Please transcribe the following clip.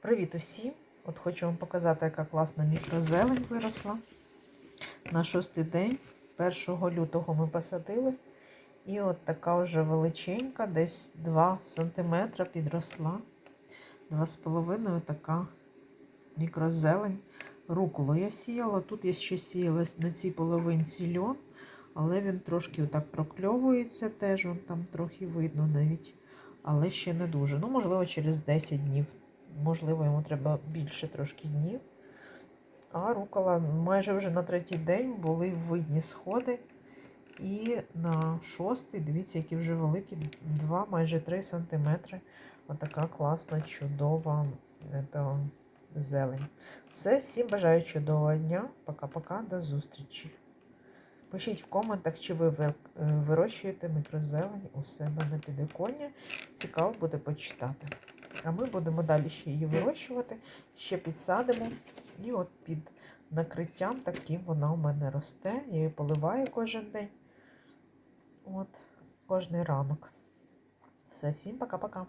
Привіт усім! От хочу вам показати, яка класна мікрозелень виросла. На шостий день, 1 лютого ми посадили. І от така вже величенька, десь 2 см підросла. 2,5 така мікрозелень. Руколу я сіяла. Тут я ще сіяла на цій половинці льон, але він трошки отак прокльовується теж, там трохи видно навіть. Але ще не дуже. Ну, можливо, через 10 днів. Можливо, йому треба більше трошки днів. А рукола майже вже на третій день були видні сходи. І на шостий, дивіться, які вже великі, 2, майже 3 сантиметри. Отака класна, чудова ето, зелень. Все, всім бажаю чудового дня. Пока-пока, до зустрічі. Пишіть в коментах, чи ви е, вирощуєте мікрозелень у себе на підвіконні. Цікаво буде почитати. А ми будемо далі ще її вирощувати, ще підсадимо. І от під накриттям таким вона у мене росте. Я її поливаю кожен день. От, кожний ранок. Все, всім пока-пока.